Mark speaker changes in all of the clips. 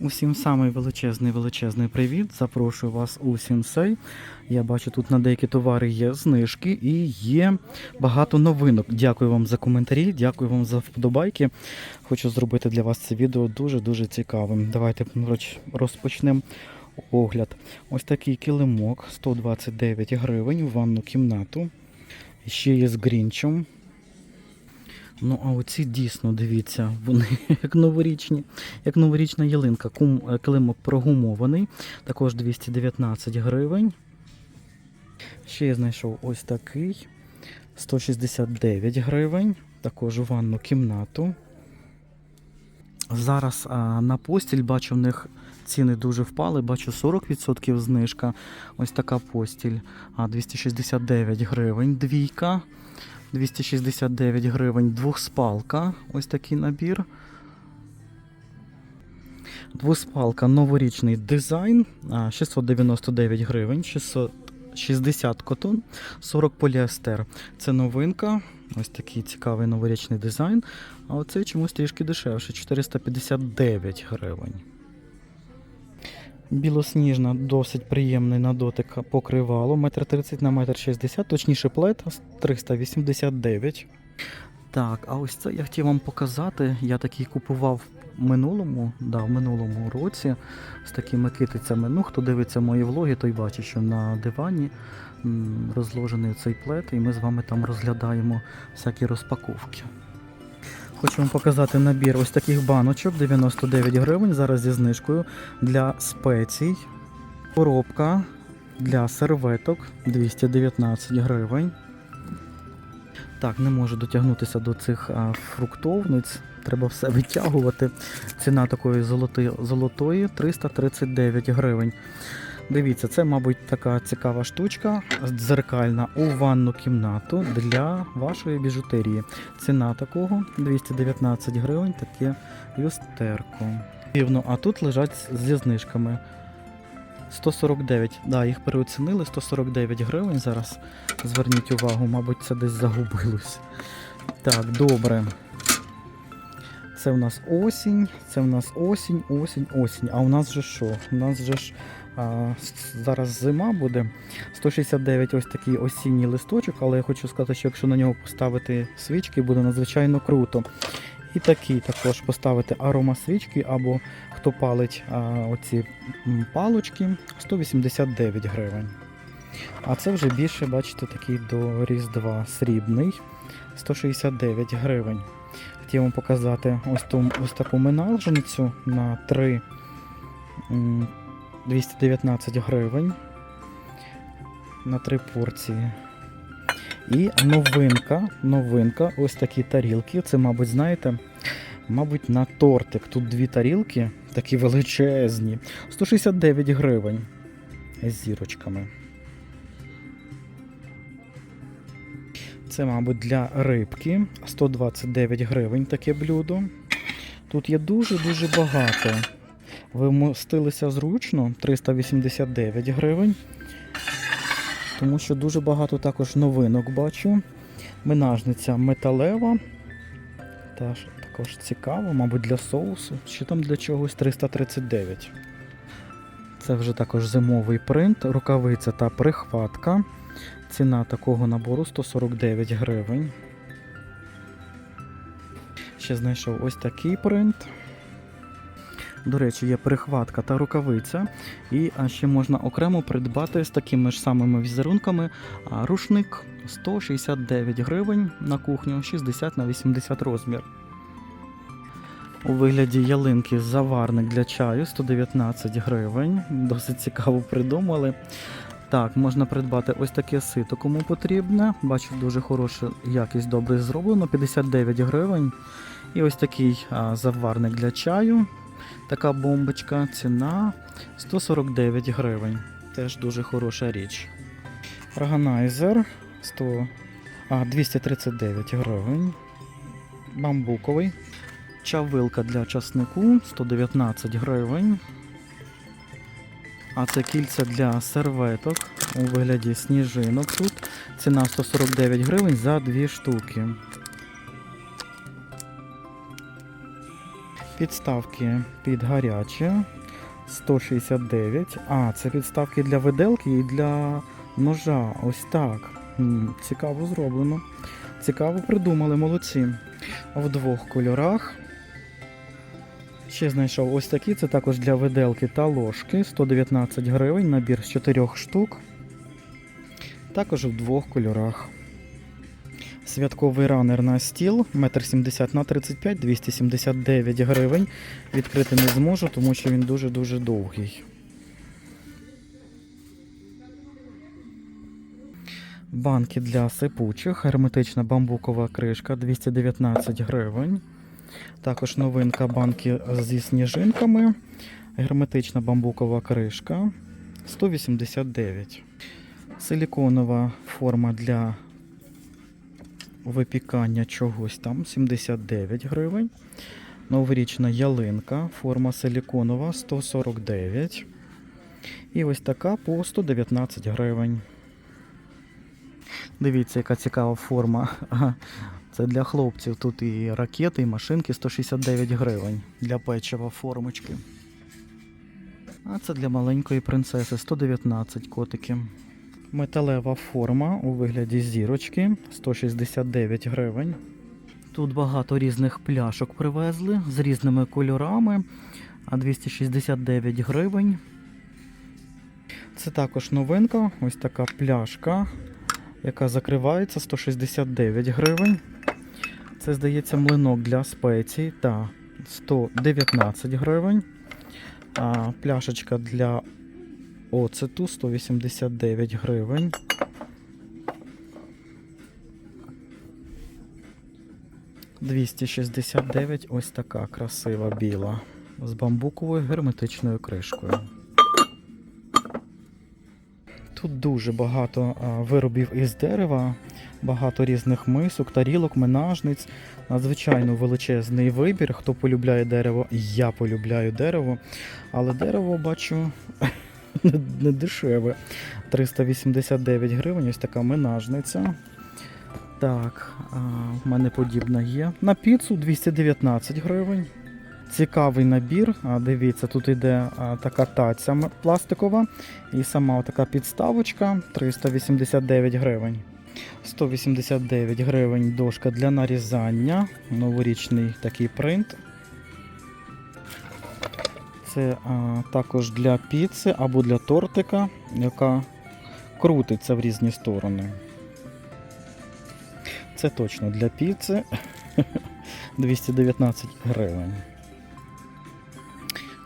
Speaker 1: Усім самий величезний величезний привіт. Запрошую вас у Сінсей. Я бачу, тут на деякі товари є знижки і є багато новинок. Дякую вам за коментарі, дякую вам за вподобайки. Хочу зробити для вас це відео дуже-дуже цікавим. Давайте розпочнемо огляд. Ось такий килимок 129 гривень у ванну кімнату. Ще є з грінчем. Ну, а оці дійсно, дивіться, вони як новорічні, як новорічна ялинка. Кум, е, килимок прогумований, також 219 гривень. Ще я знайшов ось такий 169 гривень, також ванну кімнату. Зараз а, на постіль бачу в них ціни дуже впали, бачу 40% знижка. Ось така постіль а, 269 гривень, двійка. 269 гривень, двохспалка. Ось такий набір. Двоспалка, новорічний дизайн. 699 гривень, 660 котон, 40 поліестер. Це новинка. Ось такий цікавий новорічний дизайн. А оцей чомусь трішки дешевше 459 гривень. Білосніжна, досить приємний на дотик покривало. 1,30 на 1,60 м, точніше плет 389. Так, а ось це я хотів вам показати. Я такий купував минулому, да, в минулому році з такими китицями. Ну, хто дивиться мої влоги, той бачить, що на дивані розложений цей плет, і ми з вами там розглядаємо всякі розпаковки. Хочу вам показати набір ось таких баночок 99 гривень, зараз зі знижкою для спецій. Коробка для серветок 219 гривень. Так, не можу дотягнутися до цих фруктовниць. Треба все витягувати. Ціна такої золотої 339 гривень. Дивіться, це, мабуть, така цікава штучка дзеркальна у ванну кімнату для вашої біжутерії. Ціна такого 219 гривень, таке люстерко. Дивно, а тут лежать зі знижками. 149. Да, їх переоцінили 149 гривень. Зараз зверніть увагу, мабуть, це десь загубилось. Так, добре. Це в нас осінь, це в нас осінь, осінь, осінь. А у нас же що? У нас же ж зараз зима буде. 169 ось такий осінній листочок, але я хочу сказати, що якщо на нього поставити свічки, буде надзвичайно круто. І такий також поставити арома свічки або хто палить а, оці палочки 189 гривень. А це вже більше, бачите, такий до Різдва срібний 169 гривень. Хотів вам показати ось, ту, ось таку миналжницю на 3 м, 219 гривень на 3 порції. І новинка, новинка, ось такі тарілки. Це, мабуть, знаєте, мабуть, на тортик. Тут дві тарілки, такі величезні. 169 гривень з зірочками. Це, мабуть, для рибки 129 гривень таке блюдо. Тут є дуже-дуже багато. Ви вмостилися зручно 389 гривень. Тому що дуже багато також новинок бачу. Минажниця металева. Теж також цікаво, мабуть, для соусу. Чи там для чогось 339. Це вже також зимовий принт, рукавиця та прихватка. Ціна такого набору 149 гривень. Ще знайшов ось такий принт. До речі, є прихватка та рукавиця. І ще можна окремо придбати з такими ж самими візерунками рушник 169 гривень на кухню, 60 на 80 розмір. У вигляді ялинки заварник для чаю 119 гривень. Досить цікаво придумали. Так, можна придбати ось таке сито, кому потрібне. Бачу, дуже хороша якість добре зроблено, 59 гривень. І ось такий заварник для чаю. Така бомбочка, ціна 149 гривень. Теж дуже хороша річ. Органайзер 100, а, 239 гривень. Бамбуковий. Чавилка для часнику 119 гривень. А це кільця для серветок у вигляді сніжинок тут. Ціна 149 гривень за дві штуки. Підставки під гаряче 169. А, це підставки для виделки і для ножа. Ось так. Цікаво зроблено. Цікаво придумали, молодці. В двох кольорах. Ще знайшов ось такі, це також для виделки та ложки. 119 гривень, набір з 4 штук. Також в двох кольорах. Святковий ранер на стіл 1,70 на 35, 279 гривень. Відкрити не зможу, тому що він дуже-дуже довгий. Банки для сипучих, герметична бамбукова кришка 219 гривень. Також новинка банки зі сніжинками. Герметична бамбукова кришка 189. Силіконова форма для випікання чогось там 79 гривень. Новорічна ялинка, форма силіконова 149. І ось така по 119 гривень. Дивіться, яка цікава форма. Це для хлопців. Тут і ракети, і машинки 169 гривень для печива формочки. А це для маленької принцеси 119 котики. Металева форма у вигляді зірочки 169 гривень. Тут багато різних пляшок привезли з різними кольорами, а 269 гривень. Це також новинка, ось така пляшка, яка закривається 169 гривень. Це, здається, млинок для спецій та 119 гривень. А пляшечка для оцету 189 гривень. Двісті шістдесят дев'ять ось така красива біла з бамбуковою герметичною кришкою. Тут дуже багато виробів із дерева, багато різних мисок, тарілок, менажниць. Надзвичайно величезний вибір. Хто полюбляє дерево, я полюбляю дерево. Але дерево бачу не, дешеве. 389 гривень, ось така менажниця. Так, в мене подібна є. На піцу 219 гривень. Цікавий набір. Дивіться, тут іде а, така таця пластикова і сама така підставочка 389 гривень. 189 гривень дошка для нарізання. Новорічний такий принт. Це а, також для піци або для тортика, яка крутиться в різні сторони. Це точно для піци 219 гривень.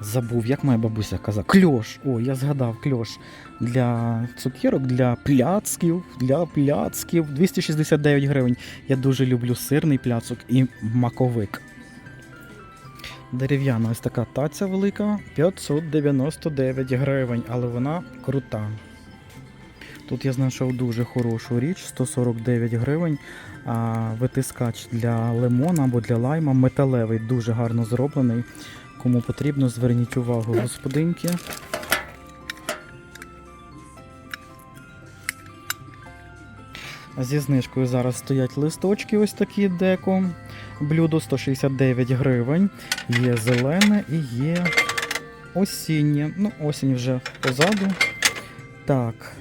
Speaker 1: Забув, як моя бабуся казала. Кльош. О, я згадав кльош для цукерок, для пляцків, для пляцків 269 гривень. Я дуже люблю сирний пляцок і маковик. Дерев'яна ось така таця велика 599 гривень, але вона крута. Тут я знайшов дуже хорошу річ 149 гривень. А, витискач для лимона або для лайма металевий, дуже гарно зроблений. Кому потрібно, зверніть увагу, господинки. Зі знижкою зараз стоять листочки, ось такі деко. Блюдо 169 гривень. Є зелене і є осіннє. Ну, осінь вже позаду. Так.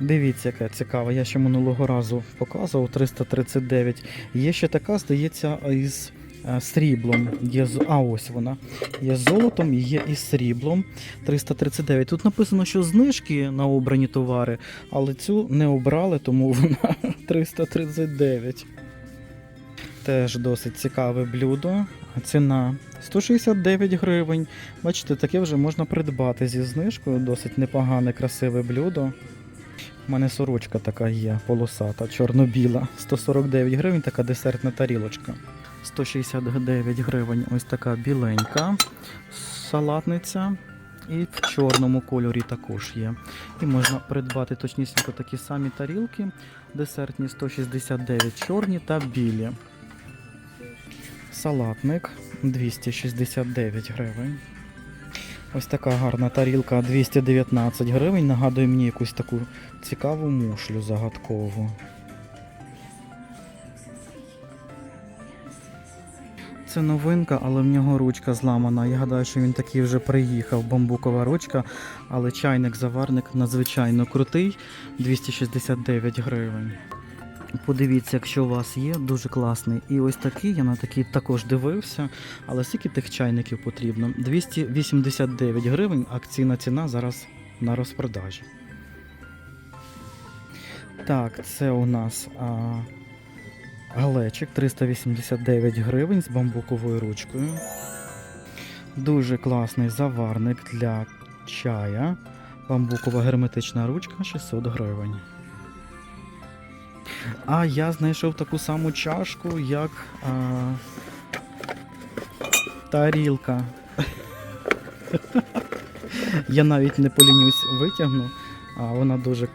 Speaker 1: Дивіться, яка цікава. Я ще минулого разу показував 339. Є ще така, здається, із е, сріблом. Є, з- а ось вона. Є золотом і є із сріблом. 339. Тут написано, що знижки на обрані товари, але цю не обрали, тому вона 339. Теж досить цікаве блюдо. Ціна 169 гривень. Бачите, таке вже можна придбати зі знижкою. Досить непогане, красиве блюдо. У мене сорочка така є, полосата, чорно-біла. 149 гривень, така десертна тарілочка. 169 гривень, ось така біленька салатниця. І в чорному кольорі також є. І можна придбати точнісінько такі самі тарілки. Десертні 169 чорні та білі. Салатник 269 гривень. Ось така гарна тарілка 219 гривень. Нагадує мені якусь таку цікаву мушлю загадкову. це новинка, але в нього ручка зламана. Я гадаю, що він такий вже приїхав, бамбукова ручка, але чайник-заварник надзвичайно крутий, 269 гривень. Подивіться, якщо у вас є, дуже класний. І ось такий, я на такий також дивився. Але скільки тих чайників потрібно? 289 гривень, акційна ціна зараз на розпродажі. Так, це у нас а, галечик 389 гривень з бамбуковою ручкою. Дуже класний заварник для чая. Бамбукова герметична ручка 600 гривень. А я знайшов таку саму чашку, як а, тарілка. Я навіть не полінюсь витягну, а вона дуже,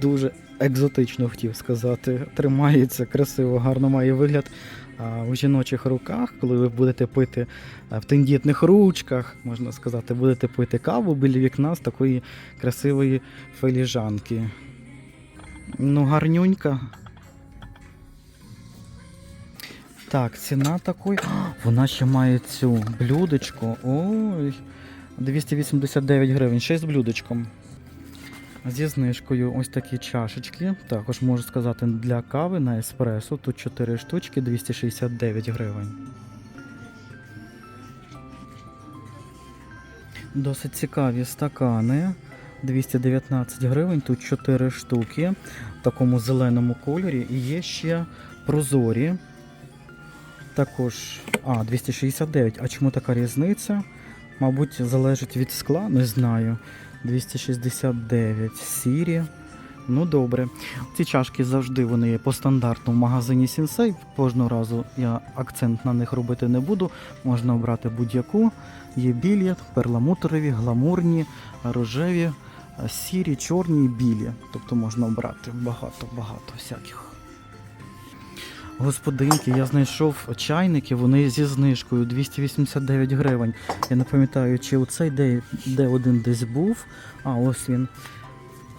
Speaker 1: дуже екзотично хотів сказати. Тримається красиво, гарно має вигляд. А у жіночих руках, коли ви будете пити в тендітних ручках, можна сказати, будете пити каву біля вікна з такої красивої феліжанки. Ну, гарнюнька. Так, ціна такої. Вона ще має цю блюдечко. Ой. 289 гривень, ще й з блюдечком. Зі знижкою ось такі чашечки. Також можу сказати для кави на еспресо. Тут 4 штучки, 269 гривень. Досить цікаві стакани. 219 гривень, тут 4 штуки в такому зеленому кольорі. І є ще прозорі. Також. А, 269. А чому така різниця? Мабуть, залежить від скла, не знаю. 269 сірі. Ну добре. Ці чашки завжди вони є по стандарту в магазині Сінсей. Кожного разу я акцент на них робити не буду. Можна обрати будь-яку. Є білі, перламутрові, гламурні, рожеві, сірі, чорні і білі. Тобто можна обрати багато-багато всяких. Господинки, я знайшов чайники, вони зі знижкою 289 гривень. Я не пам'ятаю, чи оцей де, де один десь був. А, ось він.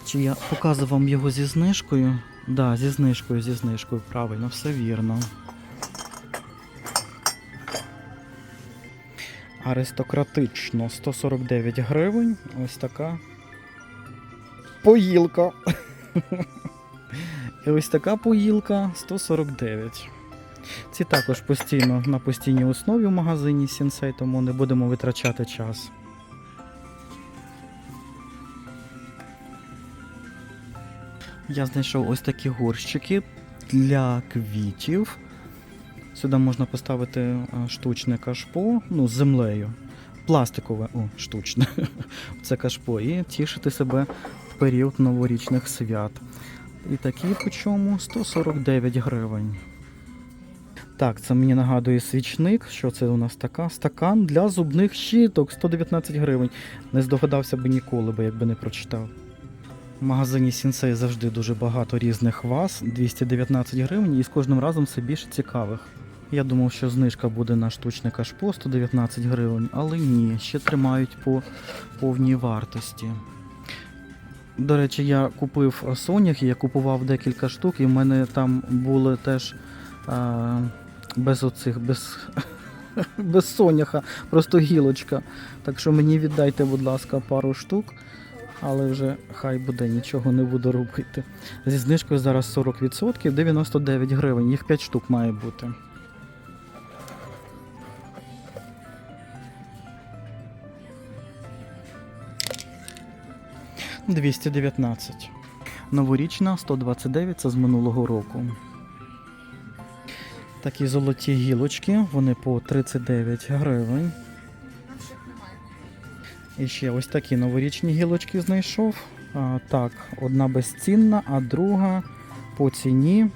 Speaker 1: Чи я показував вам його зі знижкою? Да, зі знижкою, зі знижкою, правильно, все вірно. Аристократично 149 гривень. Ось така поїлка. І ось така поїлка 149. Ці також постійно на постійній основі в магазині Сінсей, тому не будемо витрачати час. Я знайшов ось такі горщики для квітів. Сюди можна поставити е, штучне кашпо, ну, з землею. Пластикове, о, штучне. Це кашпо. І тішити себе період новорічних свят. І такі по чому 149 гривень. Так, це мені нагадує свічник. Що це у нас така? Стакан для зубних щіток 119 гривень. Не здогадався би ніколи, би, якби не прочитав. В магазині Сінсей завжди дуже багато різних ваз, 219 гривень, і з кожним разом все більше цікавих. Я думав, що знижка буде на штучне кашпо 119 гривень, але ні, ще тримають по повній вартості. До речі, я купив Сонях, я купував декілька штук, і в мене там були теж а, без оцих, без, без соняха, просто гілочка. Так що мені віддайте, будь ласка, пару штук, але вже хай буде, нічого не буду робити. Зі знижкою зараз 40%, 99 гривень, їх 5 штук має бути. Двісті дев'ятнадцять. Новорічна 129 це з минулого року. Такі золоті гілочки, вони по 39 гривень. І ще ось такі новорічні гілочки знайшов. А, так, одна безцінна, а друга по ціні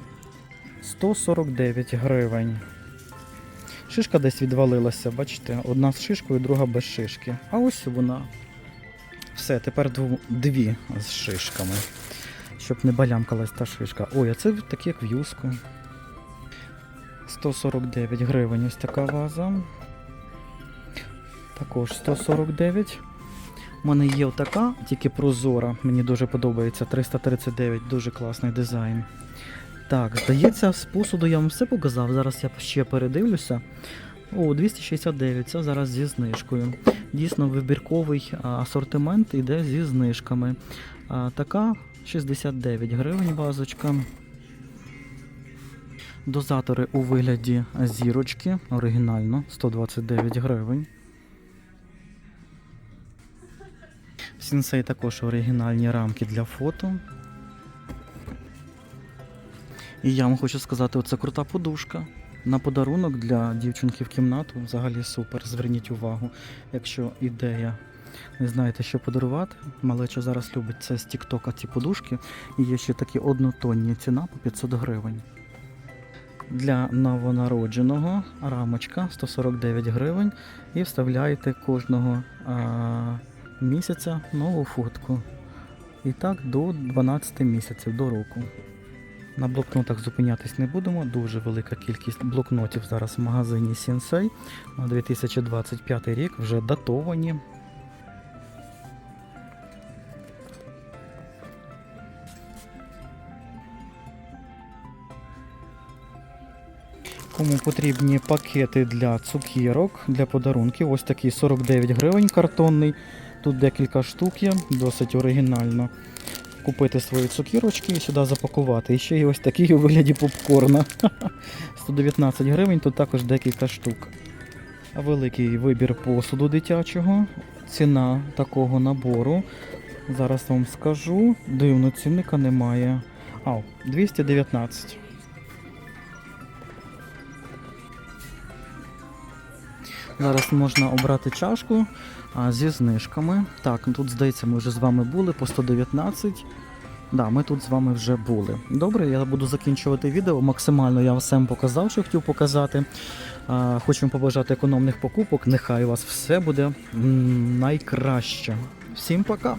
Speaker 1: 149 гривень. Шишка десь відвалилася, бачите? Одна з шишкою, друга без шишки. А ось вона. Все, тепер дві з шишками. Щоб не балямкалась та шишка. Ой, а це такі як в'юзку. 149 гривень ось така ваза. Також 149. У мене є отака, тільки прозора. Мені дуже подобається. 339, дуже класний дизайн. Так, здається, з посуду я вам все показав. Зараз я ще передивлюся. О, 269, це зараз зі знижкою. Дійсно, вибірковий асортимент іде зі знижками. Така 69 гривень вазочка. Дозатори у вигляді зірочки, оригінально 129 гривень. В Сінсей також оригінальні рамки для фото. І я вам хочу сказати, оце крута подушка. На подарунок для дівчинки в кімнату взагалі супер. Зверніть увагу, якщо ідея не знаєте, що подарувати. Малеча зараз любить це з Тіктока ці подушки. І є ще такі однотонні ціна по 500 гривень. Для новонародженого рамочка 149 гривень і вставляєте кожного а, місяця нову фотку. І так до 12 місяців до року. На блокнотах зупинятись не будемо. Дуже велика кількість блокнотів зараз в магазині Sensei на 2025 рік вже датовані. Кому потрібні пакети для цукірок, для подарунків, ось такий 49 гривень картонний. Тут декілька штук є, досить оригінально. Купити свої цукірочки і сюди запакувати. І ще є ось такий у вигляді попкорна. 119 гривень, тут також декілька штук. Великий вибір посуду дитячого. Ціна такого набору. Зараз вам скажу. Дивно, цінника немає. А, 219. Зараз можна обрати чашку а, зі знижками. Так, тут, здається, ми вже з вами були по 119. Да, ми тут з вами вже були. Добре, я буду закінчувати відео. Максимально я всем показав, що хотів показати. А, хочу вам побажати економних покупок. Нехай у вас все буде найкраще. Всім пока!